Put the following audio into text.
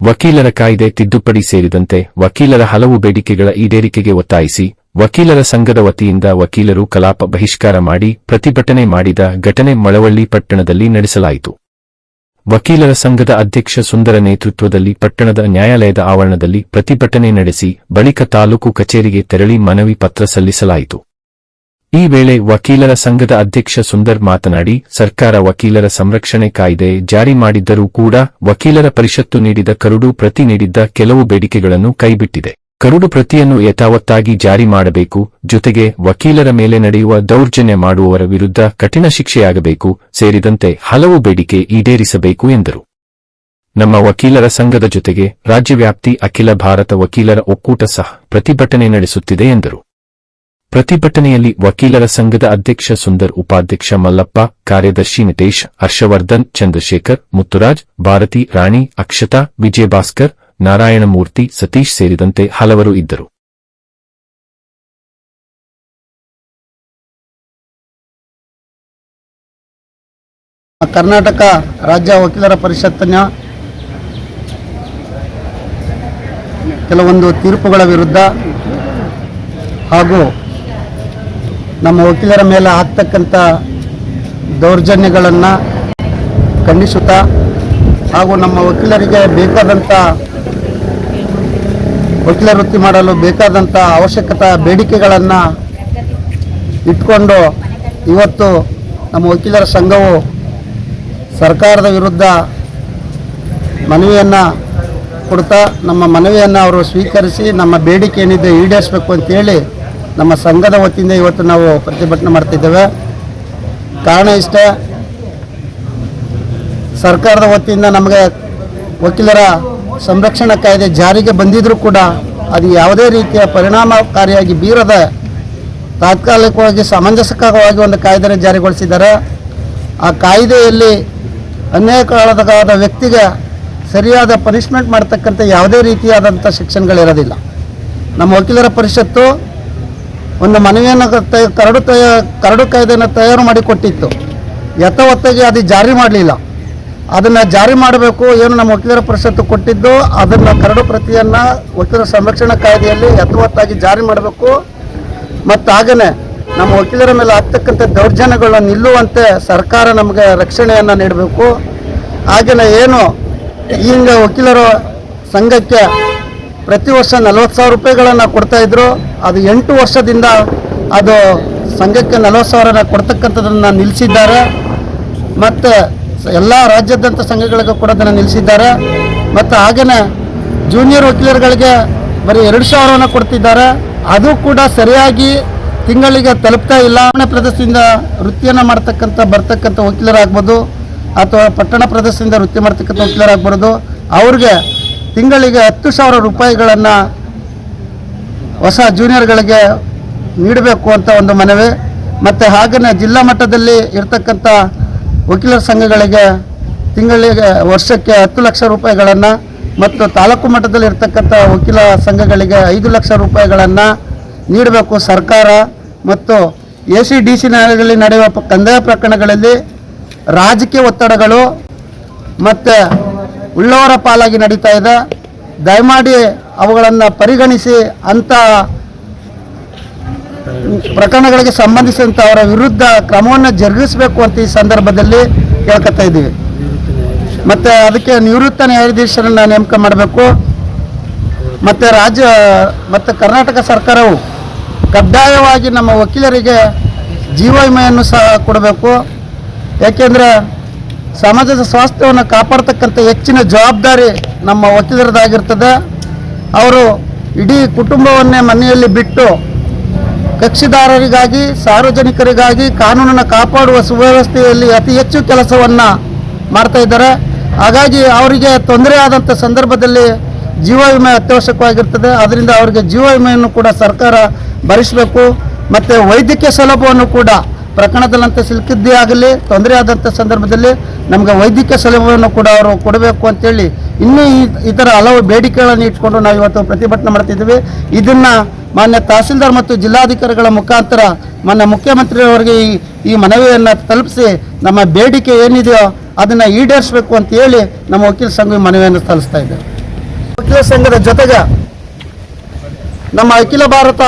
ವಕೀಲರ ಕಾಯ್ದೆ ತಿದ್ದುಪಡಿ ಸೇರಿದಂತೆ ವಕೀಲರ ಹಲವು ಬೇಡಿಕೆಗಳ ಈಡೇರಿಕೆಗೆ ಒತ್ತಾಯಿಸಿ, ವಕೀಲರ ಸಂಘದ ವತಿಯಿಂದ ವಕೀಲರು ಕಲಾಪ ಬಹಿಷ್ಕಾರ ಮಾಡಿ ಪ್ರತಿಭಟನೆ ಮಾಡಿದ ಘಟನೆ ಮಳವಳ್ಳಿ ಪಟ್ಟಣದಲ್ಲಿ ನಡೆಸಲಾಯಿತು. ವಕೀಲರ ಸಂಘದ ಅಧ್ಯಕ್ಷ ಸುಂದರ ನೇತೃತ್ವದಲ್ಲಿ ಪಟ್ಟಣದ ನ್ಯಾಯಾಲಯದ ಆವರಣದಲ್ಲಿ ಪ್ರತಿಭಟನೆ ನಡೆಸಿ, ಬಳಿಕ ತಾಲೂಕು ಕಚೇರಿಗೆ ತೆರಳಿ ಮನವಿ ಪತ್ರ ಸಲ್ಲಿಸಲಾಯಿತು. ಈ ವೇಳೆ ವಕೀಲರ ಸಂಘದ ಅಧ್ಯಕ್ಷ ಸುಂದರ್ ಮಾತನಾಡಿ, ಸರ್ಕಾರ ವಕೀಲರ ಸಂರಕ್ಷಣೆ ಕಾಯ್ದೆ ಜಾರಿ ಮಾಡಿದ್ದರೂ ಕೂಡ ವಕೀಲರ ಪರಿಷತ್ತು ನೀಡಿದ ಕರುಡು ಪ್ರತಿ ನೀಡಿದ್ದ ಕೆಲವು ಬೇಡಿಕೆಗಳನ್ನು ಕೈಬಿಟ್ಟಿದೆ. ಕರುಡು ಪ್ರತಿಯನ್ನು ಯಥಾವತ್ತಾಗಿ ಜಾರಿ ಮಾಡಬೇಕು, ಜೊತೆಗೆ ವಕೀಲರ ಮೇಲೆ ನಡೆಯುವ ದೌರ್ಜನ್ಯ ಮಾಡುವವರ ವಿರುದ್ಧ ಕಠಿಣ ಶಿಕ್ಷೆಯಾಗಬೇಕು, ಸೇರಿದಂತೆ ಹಲವು ಬೇಡಿಕೆ ಈಡೇರಿಸಬೇಕು ಎಂದರು. ನಮ್ಮ ವಕೀಲರ ಸಂಘದ ಜೊತೆಗೆ ರಾಜ್ಯವ್ಯಾಪ್ತಿ ಅಖಿಲ ಭಾರತ ವಕೀಲರ ಒಕ್ಕೂಟ ಸಹ ಪ್ರತಿಭಟನೆ ನಡೆಸುತ್ತಿದೆ ಎಂದರು. ಪ್ರತಿಭಟನೆಯಲ್ಲಿ ವಕೀಲರ ಸಂಘದ ಅಧ್ಯಕ್ಷ ಸುಂದರ್, ಉಪಾಧ್ಯಕ್ಷ ಮಲ್ಲಪ್ಪ, ಕಾರ್ಯದರ್ಶಿ ನಿತೇಶ್, ಹರ್ಷವರ್ಧನ್, ಚಂದ್ರಶೇಖರ್, ಮುತ್ತುರಾಜ್, ಭಾರತಿ, ರಾಣಿ, ಅಕ್ಷತಾ, ವಿಜಯಭಾಸ್ಕರ್, ನಾರಾಯಣಮೂರ್ತಿ, ಸತೀಶ್ ಸೇರಿದಂತೆ ಹಲವರು ಇದ್ದರು. ಕರ್ನಾಟಕ ರಾಜ್ಯ ವಕೀಲರ ಪರಿಷತ್ತಿನ ಕೆಲವೊಂದು ತೀರ್ಪುಗಳ ವಿರುದ್ಧ ಹಾಗೂ ನಮ್ಮ ವಕೀಲರ ಮೇಲೆ ಆಗ್ತಕ್ಕಂಥ ದೌರ್ಜನ್ಯಗಳನ್ನು ಖಂಡಿಸುತ್ತಾ ಹಾಗೂ ನಮ್ಮ ವಕೀಲರಿಗೆ ಬೇಕಾದಂಥ ವಕೀಲ ವೃತ್ತಿ ಮಾಡಲು ಬೇಕಾದಂಥ ಅವಶ್ಯಕತೆ ಬೇಡಿಕೆಗಳನ್ನು ಇಟ್ಕೊಂಡು ಇವತ್ತು ನಮ್ಮ ವಕೀಲರ ಸಂಘವು ಸರ್ಕಾರದ ವಿರುದ್ಧ ಮನವಿಯನ್ನು ಕೊಡ್ತಾ ನಮ್ಮ ಮನವಿಯನ್ನು ಅವರು ಸ್ವೀಕರಿಸಿ ನಮ್ಮ ಬೇಡಿಕೆ ಏನಿದೆ ಈಡೇರಿಸಬೇಕು ಅಂತೇಳಿ ನಮ್ಮ ಸಂಘದ ವತಿಯಿಂದ ಇವತ್ತು ನಾವು ಪ್ರತಿಭಟನೆ ಮಾಡ್ತಿದ್ದೇವೆ. ಕಾರಣ ಇಷ್ಟೇ, ಸರ್ಕಾರದ ವತಿಯಿಂದ ನಮಗೆ ವಕೀಲರ ಸಂರಕ್ಷಣಾ ಕಾಯ್ದೆ ಜಾರಿಗೆ ಬಂದಿದ್ರೂ ಕೂಡ ಅದು ಯಾವುದೇ ರೀತಿಯ ಪರಿಣಾಮಕಾರಿಯಾಗಿ ಬೀರದ ತಾತ್ಕಾಲಿಕವಾಗಿ ಸಮಂಜಸಕವಾಗಿ ಒಂದು ಕಾಯ್ದೆ ಜಾರಿಗೊಳಿಸಿದ್ದಾರೆ. ಆ ಕಾಯ್ದೆಯಲ್ಲಿ ಅನ್ಯಾಯಕ್ಕೊಳಗಾದ ವ್ಯಕ್ತಿಗೆ ಸರಿಯಾದ ಪನಿಷ್ಮೆಂಟ್ ಮಾಡ್ತಕ್ಕಂಥ ಯಾವುದೇ ರೀತಿಯಾದಂಥ ಶಿಕ್ಷಣಗಳಿರೋದಿಲ್ಲ. ನಮ್ಮ ವಕೀಲರ ಪರಿಷತ್ತು ಒಂದು ಮನವಿಯನ್ನು ಕರಡು ತಯ ಕರಡು ಕಾಯ್ದೆಯನ್ನು ತಯಾರು ಮಾಡಿ ಕೊಟ್ಟಿತ್ತು. ಯಥಾವತ್ತಾಗಿ ಅದು ಜಾರಿ ಮಾಡಲಿಲ್ಲ. ಅದನ್ನು ಜಾರಿ ಮಾಡಬೇಕು ಏನು ನಮ್ಮ ವಕೀಲರ ಪರಿಷತ್ತು ಕೊಟ್ಟಿದ್ದು ಅದನ್ನು ಕರಡು ಪ್ರತಿಯನ್ನು ವಕೀಲರ ಸಂರಕ್ಷಣಾ ಕಾಯ್ದೆಯಲ್ಲಿ ಯಥಾವತ್ತಾಗಿ ಜಾರಿ ಮಾಡಬೇಕು. ಮತ್ತು ಹಾಗೆಯೇ ನಮ್ಮ ವಕೀಲರ ಮೇಲೆ ಆಗ್ತಕ್ಕಂಥ ದೌರ್ಜನ್ಯಗಳನ್ನ ನಿಲ್ಲುವಂತೆ ಸರ್ಕಾರ ನಮಗೆ ರಕ್ಷಣೆಯನ್ನು ನೀಡಬೇಕು. ಹಾಗೆಯೇ ಏನು ಈಗ ವಕೀಲರ ಸಂಘಕ್ಕೆ ಪ್ರತಿ ವರ್ಷ ನಲವತ್ತು ಸಾವಿರ ರೂಪಾಯಿಗಳನ್ನು ಕೊಡ್ತಾ ಇದ್ರು. ಅದು ಎಂಟು ವರ್ಷದಿಂದ ಅದು ಸಂಘಕ್ಕೆ ನಲವತ್ತು ಸಾವಿರನ ಕೊಡ್ತಕ್ಕಂಥದ್ದನ್ನು ನಿಲ್ಲಿಸಿದ್ದಾರೆ ಮತ್ತು ಎಲ್ಲ ರಾಜ್ಯದಂಥ ಸಂಘಗಳಿಗೂ ಕೂಡ ಅದನ್ನು ನಿಲ್ಲಿಸಿದ್ದಾರೆ ಮತ್ತು ಹಾಗೆಯೇ ಜೂನಿಯರ್ ವಕೀಲರುಗಳಿಗೆ ಬರೀ ಎರಡು ಸಾವಿರವನ್ನು ಕೊಡ್ತಿದ್ದಾರೆ. ಅದು ಕೂಡ ಸರಿಯಾಗಿ ತಿಂಗಳಿಗೆ ತಲುಪ್ತಾ ಇಲ್ಲ. ಪ್ರದೇಶದಿಂದ ವೃತ್ತಿಯನ್ನು ಮಾಡ್ತಕ್ಕಂಥ, ಬರ್ತಕ್ಕಂಥ ವಕೀಲರಾಗ್ಬೋದು, ಅಥವಾ ಪಟ್ಟಣ ಪ್ರದೇಶದಿಂದ ವೃತ್ತಿ ಮಾಡ್ತಕ್ಕಂಥ ವಕೀಲರಾಗ್ಬಾರ್ದು ಅವ್ರಿಗೆ ತಿಂಗಳಿಗೆ ಹತ್ತು ಸಾವಿರ ರೂಪಾಯಿಗಳನ್ನು ಹೊಸ ಜೂನಿಯರ್ಗಳಿಗೆ ನೀಡಬೇಕು ಅಂತ ಒಂದು ಮನವಿ. ಮತ್ತು ಹಾಗೆಯೇ ಜಿಲ್ಲಾ ಮಟ್ಟದಲ್ಲಿ ಇರ್ತಕ್ಕಂಥ ವಕೀಲರ ಸಂಘಗಳಿಗೆ ತಿಂಗಳಿಗೆ ವರ್ಷಕ್ಕೆ ಹತ್ತು ಲಕ್ಷ ರೂಪಾಯಿಗಳನ್ನು ಮತ್ತು ತಾಲೂಕು ಮಟ್ಟದಲ್ಲಿ ಇರ್ತಕ್ಕಂಥ ವಕೀಲ ಸಂಘಗಳಿಗೆ ಐದು ಲಕ್ಷ ರೂಪಾಯಿಗಳನ್ನು ನೀಡಬೇಕು ಸರ್ಕಾರ. ಮತ್ತು ಎ ಸಿ ಡಿ ಸಿ ನಡೆಯುವ ಕಂದಾಯ ಪ್ರಕರಣಗಳಲ್ಲಿ ರಾಜಕೀಯ ಒತ್ತಡಗಳು, ಮತ್ತು ಉಳ್ಳವರ ಪಾಲಾಗಿ ನಡೀತಾ ಇದೆ. ದಯಮಾಡಿ ಅವುಗಳನ್ನು ಪರಿಗಣಿಸಿ ಅಂಥ ಪ್ರಕರಣಗಳಿಗೆ ಸಂಬಂಧಿಸಿದಂಥ ಅವರ ವಿರುದ್ಧ ಕ್ರಮವನ್ನು ಜರುಗಿಸಬೇಕು ಅಂತ ಈ ಸಂದರ್ಭದಲ್ಲಿ ಕೇಳ್ಕೊತಾ ಇದ್ದೀವಿ. ಮತ್ತು ಅದಕ್ಕೆ ನಿವೃತ್ತ ನ್ಯಾಯಾಧೀಶರನ್ನು ನೇಮಕ ಮಾಡಬೇಕು. ಮತ್ತು ರಾಜ್ಯ ಮತ್ತು ಕರ್ನಾಟಕ ಸರ್ಕಾರವು ಕಡ್ಡಾಯವಾಗಿ ನಮ್ಮ ವಕೀಲರಿಗೆ ಜೀವ ವಿಮೆಯನ್ನು ಸಹ ಕೊಡಬೇಕು. ಏಕೆಂದರೆ ಸಮಾಜದ ಸ್ವಾಸ್ಥ್ಯವನ್ನು ಕಾಪಾಡ್ತಕ್ಕಂಥ ಹೆಚ್ಚಿನ ಜವಾಬ್ದಾರಿ ನಮ್ಮ ವಕೀಲರದಾಗಿರ್ತದೆ. ಅವರು ಇಡೀ ಕುಟುಂಬವನ್ನೇ ಮನೆಯಲ್ಲಿ ಬಿಟ್ಟು ಕಕ್ಷಿದಾರರಿಗಾಗಿ, ಸಾರ್ವಜನಿಕರಿಗಾಗಿ ಕಾನೂನನ್ನು ಕಾಪಾಡುವ ಸುವ್ಯವಸ್ಥೆಯಲ್ಲಿ ಅತಿ ಹೆಚ್ಚು ಕೆಲಸವನ್ನು ಮಾಡ್ತಾ ಇದ್ದಾರೆ. ಹಾಗಾಗಿ ಅವರಿಗೆ ತೊಂದರೆ ಆದಂಥ ಸಂದರ್ಭದಲ್ಲಿ ಜೀವ ವಿಮೆ ಅತ್ಯವಶ್ಯಕವಾಗಿರ್ತದೆ. ಅದರಿಂದ ಅವರಿಗೆ ಜೀವ ವಿಮೆಯನ್ನು ಕೂಡ ಸರ್ಕಾರ ಭರಿಸಬೇಕು. ಮತ್ತು ವೈದ್ಯಕೀಯ ಸೌಲಭ್ಯವನ್ನು ಕೂಡ ಪ್ರಕರಣದಲ್ಲಂತೆ ಸಿಲುಕಿದ್ದೇ ಆಗಲಿ, ತೊಂದರೆ ಆದಂಥ ಸಂದರ್ಭದಲ್ಲಿ ನಮಗೆ ವೈದ್ಯಕೀಯ ಸೌಲಭ್ಯವನ್ನು ಕೂಡ ಅವರು ಕೊಡಬೇಕು ಅಂತೇಳಿ ಇನ್ನೂ ಈ ಇತರ ಹಲವು ಬೇಡಿಕೆಗಳನ್ನು ಇಟ್ಕೊಂಡು ನಾವು ಇವತ್ತು ಪ್ರತಿಭಟನೆ ಮಾಡ್ತಿದ್ದೀವಿ. ಇದನ್ನು ಮಾನ್ಯ ತಹಸೀಲ್ದಾರ್ ಮತ್ತು ಜಿಲ್ಲಾಧಿಕಾರಿಗಳ ಮುಖಾಂತರ ಮಾನ್ಯ ಮುಖ್ಯಮಂತ್ರಿಯವರಿಗೆ ಈ ಈ ಮನವಿಯನ್ನು ತಲುಪಿಸಿ ನಮ್ಮ ಬೇಡಿಕೆ ಏನಿದೆಯೋ ಅದನ್ನು ಈಡೇರಿಸಬೇಕು ಅಂತ ಹೇಳಿ ನಮ್ಮ ವಕೀಲ ಸಂಘ ಮನವಿಯನ್ನು ಸಲ್ಲಿಸ್ತಾ ಇದ್ದೇವೆ ವಕೀಲ ಸಂಘದ ಜೊತೆಗೆ ನಮ್ಮ ಅಖಿಲ ಭಾರತ